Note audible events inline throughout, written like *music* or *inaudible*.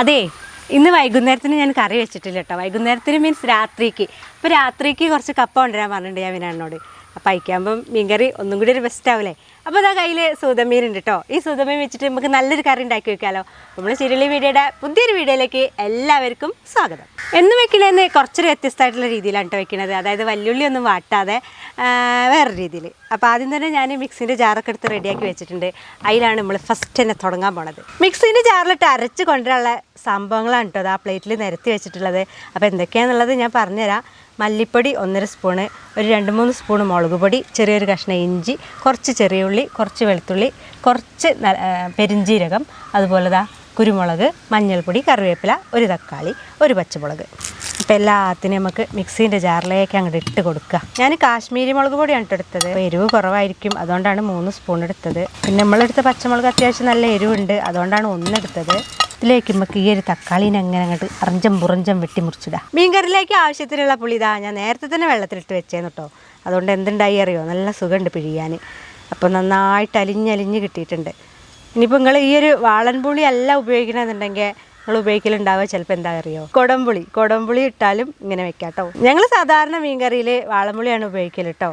അതെ ഇന്ന് വൈകുന്നേരത്തിന് ഞാൻ കറി വെച്ചിട്ടില്ല കേട്ടോ വൈകുന്നേരത്തിന് മീൻസ് രാത്രിക്ക്. അപ്പോൾ രാത്രിക്ക് കുറച്ച് കപ്പ കൊണ്ടുവരാൻ പറഞ്ഞിട്ടുണ്ട് ഞാൻ വിനാടിനോട് അപ്പോൾ അയക്കാകുമ്പം മീൻകറി ഒന്നും കൂടി ഒരു ബെസ്റ്റ് ആവില്ലേ അപ്പോൾ അതാ കയ്യിൽ സൂതമീൻ ഉണ്ട് കേട്ടോ ഈ സൂതമീൻ വെച്ചിട്ട് നമുക്ക് നല്ലൊരു കറി ഉണ്ടാക്കി വെക്കാമല്ലോ നമ്മൾ ചിരളി വീഡിയോയുടെ പുതിയൊരു വീഡിയോയിലേക്ക് എല്ലാവർക്കും സ്വാഗതം. എന്ന് വെക്കണേന്ന് കുറച്ചൊരു വ്യത്യസ്തമായിട്ടുള്ള രീതിയിലാണ് കേട്ടോ വെക്കണത്. അതായത് വല്യുള്ളി ഒന്നും വാട്ടാതെ വേറെ രീതിയിൽ അപ്പോൾ ആദ്യം തന്നെ ഞാൻ മിക്സിന്റെ ജാറൊക്കെ എടുത്ത് റെഡിയാക്കി വെച്ചിട്ടുണ്ട്. അതിലാണ് നമ്മൾ ഫസ്റ്റ് തന്നെ തുടങ്ങാൻ പോണത്. മിക്സിന്റെ ജാറിലിട്ട് അരച്ച് കൊണ്ടുവരാനുള്ള സംഭവങ്ങളാണ് കേട്ടോ അത് ആ പ്ലേറ്റിൽ നിരത്തി വെച്ചിട്ടുള്ളത്. അപ്പോൾ എന്തൊക്കെയാണെന്നുള്ളത് ഞാൻ പറഞ്ഞുതരാം. മല്ലിപ്പൊടി ഒന്നര സ്പൂണ് ഒരു രണ്ട് മൂന്ന് സ്പൂണ് മുളക് പൊടി ചെറിയൊരു കഷ്ണം ഇഞ്ചി കുറച്ച് ചെറിയ ഉള്ളി കുറച്ച് വെളുത്തുള്ളി കുറച്ച് പെരിഞ്ജീരകം അതുപോലെ ദാ കുരുമുളക് മഞ്ഞൾപ്പൊടി കറിവേപ്പില ഒരു തക്കാളി ഒരു പച്ചമുളക്. അപ്പോൾ എല്ലാത്തിനും നമുക്ക് മിക്സീന്റെ ജാറിലേക്ക് അങ്ങോട്ട് ഇട്ട് കൊടുക്കുക. ഞാൻ കാശ്മീരി മുളക് പൊടിയാണ് എടുത്തത്. എരിവ് കുറവായിരിക്കും അതുകൊണ്ടാണ് മൂന്ന് സ്പൂൺ എടുത്തത്. പിന്നെ നമ്മളെടുത്ത പച്ചമുളക് അത്യാവശ്യം നല്ല എരിവുണ്ട് അതുകൊണ്ടാണ് ഒന്നെടുത്തത് ഇതിലേക്ക് നമുക്ക് ഈ ഒരു തക്കാളീനെ അങ്ങനെ അങ്ങോട്ട് അറഞ്ചം പുറഞ്ചം വെട്ടി മുറിച്ചിടാം. മീൻകറിയിലേക്ക് ആവശ്യത്തിനുള്ള പുളി ഇതാ ഞാൻ നേരത്തെ തന്നെ വെള്ളത്തിലിട്ട് വെച്ചേന്ന് കേട്ടോ അതുകൊണ്ട് എന്തുണ്ടായി അറിയോ? നല്ല സുഖമുണ്ട് പിഴിയാൻ. അപ്പോൾ നന്നായിട്ട് അലിഞ്ഞലിഞ്ഞ് കിട്ടിയിട്ടുണ്ട്. ഇനിയിപ്പോൾ നിങ്ങൾ ഈ ഒരു വാളൻ പുളി അല്ല ഉപയോഗിക്കണമെന്നുണ്ടെങ്കിൽ നിങ്ങൾ ഉപയോഗിക്കലുണ്ടാവുക ചിലപ്പോൾ എന്താ അറിയോ? കൊടംപുളി. കൊടംപുളി ഇട്ടാലും ഇങ്ങനെ വെക്കാം കേട്ടോ ഞങ്ങൾ സാധാരണ മീൻകറിയിൽ വാളമ്പുളിയാണ് ഉപയോഗിക്കൽ കേട്ടോ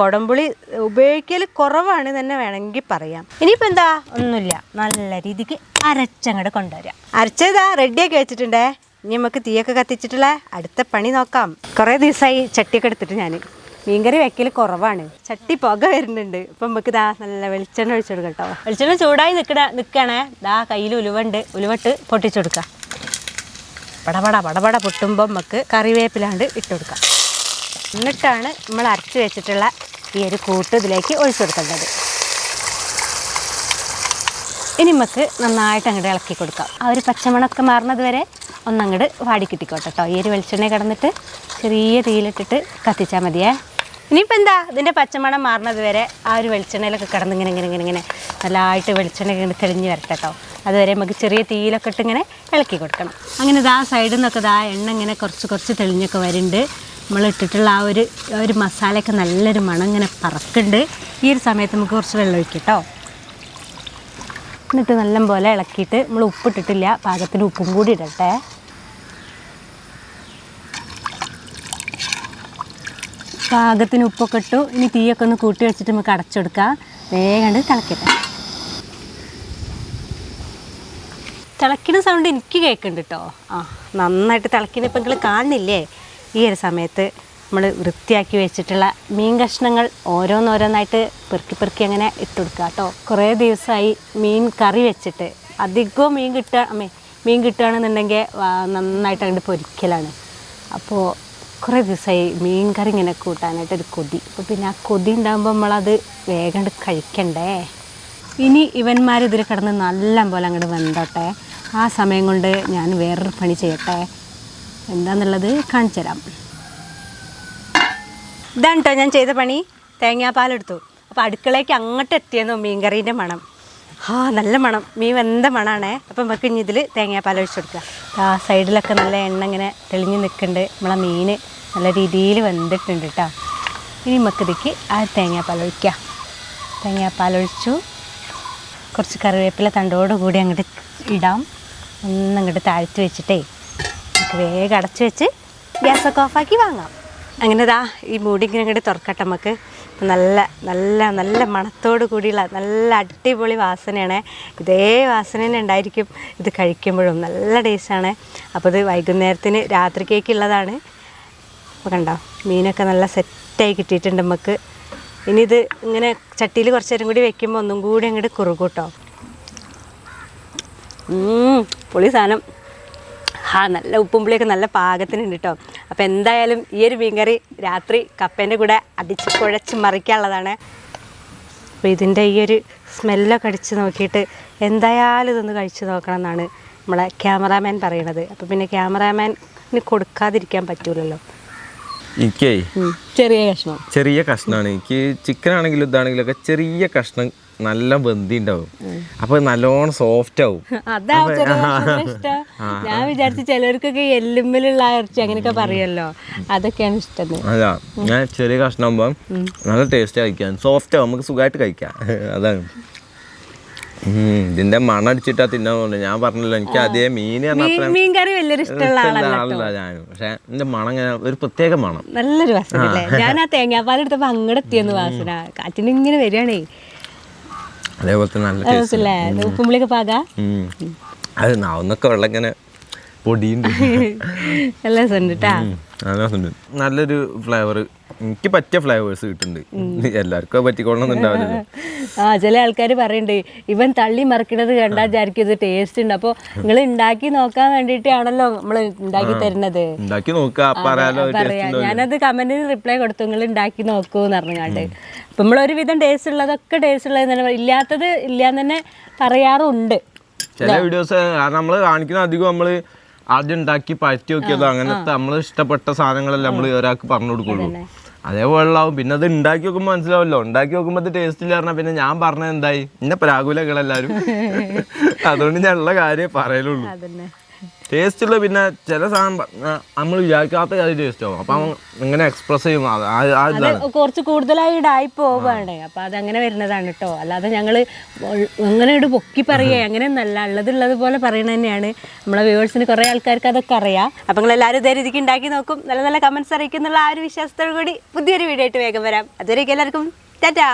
കൊടംപുളി ഉപയോഗിക്കൽ കുറവാണ് തന്നെ വേണമെങ്കിൽ പറയാം. ഇനിയിപ്പോൾ എന്താ? ഒന്നുമില്ല. നല്ല രീതിക്ക് അരച്ചങ്ങോട്ട് കൊണ്ടുവരാം. അരച്ചതാ? റെഡിയാക്കി വെച്ചിട്ടുണ്ടേ? ഇനി നമുക്ക് തീയൊക്കെ കത്തിച്ചിട്ടുള്ള അടുത്ത പണി നോക്കാം. കുറേ ദിവസമായി ചട്ടിയൊക്കെ എടുത്തിട്ട് ഞാൻ മീൻകറി വെക്കൽ കുറവാണ്. ചട്ടി പുക വരുന്നുണ്ട്. ഇപ്പൊ നമുക്ക് ദാ നല്ല വെളിച്ചെണ്ണ ഒഴിച്ചു കൊടുക്കാം കേട്ടോ. വെളിച്ചെണ്ണ ചൂടായി നിൽക്കണ നിൽക്കണേ ദാ കയ്യിൽ ഉലുവുണ്ട്. ഉലുവട്ട് പൊട്ടിച്ചു കൊടുക്കാം. പടപട പടപട പൊട്ടുമ്പോൾ നമുക്ക് കറിവേപ്പിലാണ്ട് ഇട്ട് കൊടുക്കാം. എന്നിട്ടാണ് നമ്മൾ അരച്ച് വെച്ചിട്ടുള്ള ഈ ഒരു കൂട്ട് ഇതിലേക്ക് ഒഴിച്ചു കൊടുക്കേണ്ടത്. ഇനി നമുക്ക് നന്നായിട്ട് അങ്ങോട്ട് ഇളക്കി കൊടുക്കാം. ആ ഒരു പച്ചമണമൊക്കെ മാറുന്നത് വരെ ഒന്നങ്ങോട്ട് വാടി കിട്ടിക്കോട്ടെ കേട്ടോ. ഈ ഒരു വെളിച്ചെണ്ണ കിടന്നിട്ട് ചെറിയ തീയിലിട്ടിട്ട് കത്തിച്ചാൽ മതിയേ. ഇനിയിപ്പോൾ എന്താ? ഇതിന്റെ പച്ചമണം മാറുന്നത് വരെ ആ ഒരു വെളിച്ചെണ്ണയിലൊക്കെ കിടന്ന് ഇങ്ങനെ ഇങ്ങനെ ഇങ്ങനെ ഇങ്ങനെ നല്ലതായിട്ട് വെളിച്ചെണ്ണ ഇങ്ങനെ തെളിഞ്ഞ് വരട്ടെ അതുവരെ നമുക്ക് ചെറിയ തീയിലൊക്കെ ഇട്ട് ഇങ്ങനെ ഇളക്കി കൊടുക്കണം. അങ്ങനെ ഇതാ സൈഡിൽ നിന്നൊക്കെ ഇതാ എണ്ണ ഇങ്ങനെ കുറച്ച് കുറച്ച് തെളിഞ്ഞൊക്കെ വരുന്നുണ്ട്. നമ്മൾ ഇട്ടിട്ടുള്ള ആ ഒരു ആ ഒരു മസാലയൊക്കെ നല്ലൊരു മണം ഇങ്ങനെ പറക്കുന്നുണ്ട്. ഈ ഒരു സമയത്ത് നമുക്ക് കുറച്ച് വെള്ളം ഒഴിക്കും എന്നിട്ട് നല്ല പോലെ ഇളക്കിയിട്ട് നമ്മൾ ഉപ്പിട്ടിട്ടില്ല. പാകത്തിന് ഉപ്പും കൂടി ഇടട്ടെ. പാകത്തിന് ഉപ്പൊക്കെ ഇട്ടു. ഇനി തീയൊക്കെ ഒന്ന് കൂട്ടി വെച്ചിട്ട് നമുക്ക് അടച്ചെടുക്കാം. വേഗം തിളക്കട്ടെ. തിളക്കുന്ന സൗണ്ട് എനിക്ക് കേൾക്കുന്നുണ്ട് കേട്ടോ ആ നന്നായിട്ട് തിളക്കുന്ന ഇപ്പം നിങ്ങൾ കാണുന്നില്ലേ? ഈ ഒരു സമയത്ത് നമ്മൾ വൃത്തിയാക്കി വെച്ചിട്ടുള്ള മീൻ കഷ്ണങ്ങൾ ഓരോന്നോരോന്നായിട്ട് പെറുക്കി പെറുക്കി അങ്ങനെ ഇട്ട് കൊടുക്കുക കേട്ടോ കുറേ ദിവസമായി മീൻ കറി വെച്ചിട്ട്. അധികവും മീൻ കിട്ടുക അമ്മേ മീൻ കിട്ടുകയാണെന്നുണ്ടെങ്കിൽ നന്നായിട്ട് അങ്ങോട്ട് പൊരിക്കലാണ്. അപ്പോൾ കുറേ ദിവസമായി മീൻ കറി ഇങ്ങനെ കൂട്ടാനായിട്ട് ഒരു കൊതി. അപ്പോൾ പിന്നെ ആ കൊതി ഉണ്ടാകുമ്പോൾ നമ്മളത് വേഗം കഴിക്കണ്ടേ? ഇനി ഇവന്മാർ ഇതിൽ കിടന്ന് നല്ല പോലെ അങ്ങോട്ട് വെന്തോട്ടെ. ആ സമയം കൊണ്ട് ഞാൻ വേറൊരു പണി ചെയ്യട്ടെ. എന്താന്നുള്ളത് കാണിച്ചു തരാം. ഇതാണ് കേട്ടോ ഞാൻ ചെയ്ത പണി. തേങ്ങാപ്പാലെടുത്തു അപ്പോൾ അടുക്കളയ്ക്ക് അങ്ങോട്ട് എത്തിയെന്നു മീൻകറീന്റെ മണം. ആ നല്ല മണം. മീൻ വെന്ത മണമാണേ അപ്പം നമുക്ക് ഇനി ഇതിൽ തേങ്ങാപ്പാൽ ഒഴിച്ചു കൊടുക്കുക ആ സൈഡിലൊക്കെ നല്ല എണ്ണ ഇങ്ങനെ തെളിഞ്ഞ് നിൽക്കുന്നുണ്ട് നമ്മളെ മീൻ നല്ല രീതിയിൽ വെന്തിട്ടുണ്ട് കേട്ടോ ഇനി നമുക്കിതിക്ക് ആ തേങ്ങാപ്പാൽ ഒഴിക്കാം. തേങ്ങാപ്പാൽ ഒഴിച്ചു. കുറച്ച് കറിവേപ്പില തണ്ടോട് കൂടി അങ്ങോട്ട് ഇടാം. ഒന്നങ്ങോട്ട് താഴ്ത്തി വെച്ചിട്ടേ വേഗം അടച്ചു വെച്ച് ഗ്യാസൊക്കെ ഓഫാക്കി വാങ്ങാം. അങ്ങനെ ദാ ഈ മൂടി ഇങ്ങനെ അങ്ങോട്ട് തുറക്കട്ടെ നമുക്ക് നല്ല നല്ല നല്ല മണത്തോട് കൂടിയുള്ള നല്ല അടിപൊളി വാസനയാണ്. ഇതേ വാസന തന്നെ ഉണ്ടായിരിക്കും. ഇത് കഴിക്കുമ്പോഴും നല്ല ടേസ്റ്റാണ് അപ്പോൾ ഇത് വൈകുന്നേരത്തിന് രാത്രിക്കേക്കുള്ളതാണ് അപ്പോൾ കണ്ടോ മീനൊക്കെ നല്ല സെറ്റായി കിട്ടിയിട്ടുണ്ട് നമുക്ക് ഇനി ഇത് ഇങ്ങനെ ചട്ടിയിൽ കുറച്ച് നേരം കൂടി വെക്കുമ്പോൾ ഒന്നും കൂടി അങ്ങോട്ട് കുറുകൂട്ടോ. പൊളി സാധനം. ആ നല്ല ഉപ്പും പുളിയൊക്കെ നല്ല പാകത്തിനുണ്ട് കേട്ടോ അപ്പോൾ എന്തായാലും ഈ ഒരു മീൻകറി രാത്രി കപ്പേന്റെ കൂടെ അടിച്ച് കുഴച്ച് മറിക്കാനുള്ളതാണ്. അപ്പോൾ ഇതിന്റെ ഈ ഒരു സ്മെല്ലൊക്കെ അടിച്ച് നോക്കിയിട്ട് എന്തായാലും ഇതൊന്ന് കഴിച്ച് നോക്കണം എന്നാണ് നമ്മളെ ക്യാമറാമാൻ പറയണത്. അപ്പോൾ പിന്നെ ക്യാമറാമാന് കൊടുക്കാതിരിക്കാൻ പറ്റൂലല്ലോ. എനിക്കേ ചെറിയ കഷ്ണം. ചെറിയ കഷ്ണമാണ് എനിക്ക് ചിക്കൻ ആണെങ്കിലും ഇതാണെങ്കിലും ഒക്കെ ചെറിയ കഷ്ണം നല്ല ബന്ധി ഉണ്ടാവും അപ്പൊ നല്ലോണം സോഫ്റ്റ് ആവും. *laughs* അതാ *laughs* ഞാൻ വിചാരിച്ചു ചിലർക്കൊക്കെ എല്ലുമ്പിലുള്ള ഇറച്ചി അങ്ങനെയൊക്കെ പറയുമല്ലോ. അതൊക്കെയാണ് ഇഷ്ടം. അതാ ഞാൻ ചെറിയ കഷ്ണം ആകുമ്പോൾ നല്ല ടേസ്റ്റ് കഴിക്കാം സോഫ്റ്റ് ആവും നമുക്ക് സുഖമായിട്ട് കഴിക്കാം. *laughs* അതാണ്. ഇതിന്റെ മണം അടിച്ചിട്ടാ ഞാൻ പറഞ്ഞല്ലോ എനിക്ക് അതേ മീൻ മീൻ കറി വലിയൊരു ഇഷ്ടമുള്ള ഞാൻ പക്ഷെ എന്റെ മണം ഇങ്ങനെ ഒരു പ്രത്യേക മണം. നല്ലൊരു വാസന ഞാൻ ആ തേങ്ങാപ്പാൽ എടുത്തപ്പോ അങ്ങോട്ട് എത്തിയെന്ന് വാസന. കാറ്റിന് ഇങ്ങനെ വരികയാണേ. അതേപോലെ തന്നെ നല്ല ഉപ്പുമ്പളിയൊക്കെ പാകാ? അത് നാവുന്നൊക്കെ വെള്ളം ഇങ്ങനെ പൊടിയുണ്ട്. *laughs* നല്ല രസമുണ്ട് കേട്ടാ ഉം, നല്ല രസമുണ്ട്. നല്ലൊരു ഫ്ലേവർ എനിക്ക് പറ്റിയ ഫ്ലേവേഴ്സ് കിട്ടുന്നുണ്ട്. എല്ലാവർക്കും പറ്റിക്കൊള്ളണമെന്നുണ്ടാവില്ല *laughs* ആ ചില ആൾക്കാർ പറയുന്നുണ്ട് ഇവൻ തള്ളി മറിക്കണത് കണ്ടാൽ വിചാരിക്കും ഇത് ടേസ്റ്റ് ഉണ്ട്. അപ്പോൾ നിങ്ങൾ ഉണ്ടാക്കി നോക്കാൻ വേണ്ടിയിട്ടാണല്ലോ നമ്മൾ ഉണ്ടാക്കി തരുന്നത്. ഉണ്ടാക്കി ഞാനത് കമന്റിന് റിപ്ലൈ കൊടുത്തു നിങ്ങൾ ഉണ്ടാക്കി നോക്കൂ എന്ന് അപ്പം നമ്മളൊരു വിധം ടേസ്റ്റ് ഉള്ളതൊക്കെ ടേസ്റ്റ് ഉള്ളത് തന്നെ. ഇല്ലാത്തത് ഇല്ലാന്ന് തന്നെ പറയാറുണ്ട്. ചില വീഡിയോസ് കാരണം നമ്മൾ കാണിക്കുന്ന അധികം നമ്മൾ ആദ്യം ഉണ്ടാക്കി പറ്റി നോക്കിയത് അങ്ങനത്തെ നമ്മൾ ഇഷ്ടപ്പെട്ട സാധനങ്ങളെല്ലാം നമ്മൾ ഒരാൾക്ക് പറഞ്ഞു കൊടുക്കുള്ളൂ. അതേപോലെയാവും പിന്നെ അത് ഉണ്ടാക്കി നോക്കുമ്പോൾ മനസ്സിലാവല്ലോ. ഉണ്ടാക്കി നോക്കുമ്പോൾ അത് ടേസ്റ്റ് ഇല്ല പറഞ്ഞാൽ പിന്നെ ഞാൻ പറഞ്ഞത് എന്തായി? ഇന്നെ പ്രാകുലകളെല്ലാവരും *laughs* അതുകൊണ്ട് ഞാൻ ഉള്ള കാര്യം പറയലുള്ളൂ. ടേസ്റ്റ് ഉള്ള പിന്നെ ചില സാധനം നമ്മൾ വിചാരിക്കാത്ത കാര്യം ടേസ്റ്റ് ആവും. അപ്പൊ ഇങ്ങനെ എക്സ്പ്രസ് ചെയ്യും. കുറച്ച് കൂടുതലായി ഇടായി പോവാണ്. അപ്പൊ അതങ്ങനെ വരുന്നതാണ് കേട്ടോ അല്ലാതെ ഞങ്ങൾ അങ്ങനെ ഇട് പൊക്കി പറയുക അങ്ങനെ നല്ല ഉള്ളത് ഉള്ളത് പോലെ പറയണ തന്നെയാണ്. നമ്മളെ വ്യൂവേഴ്സിന് കുറെ ആൾക്കാർക്ക് അതൊക്കെ അറിയാം. അപ്പൊ നിങ്ങൾ എല്ലാവരും ഇതേ രീതിക്ക് ഉണ്ടാക്കി നോക്കും. നല്ല നല്ല കമന്റ്സ് അറിയിക്കുന്നുള്ള ആ ഒരു വിശ്വാസത്തോടു കൂടി പുതിയൊരു വീഡിയോ ആയിട്ട് വേഗം വരാം. അതുവരെയൊക്കെ എല്ലാവർക്കും ടാറ്റാ!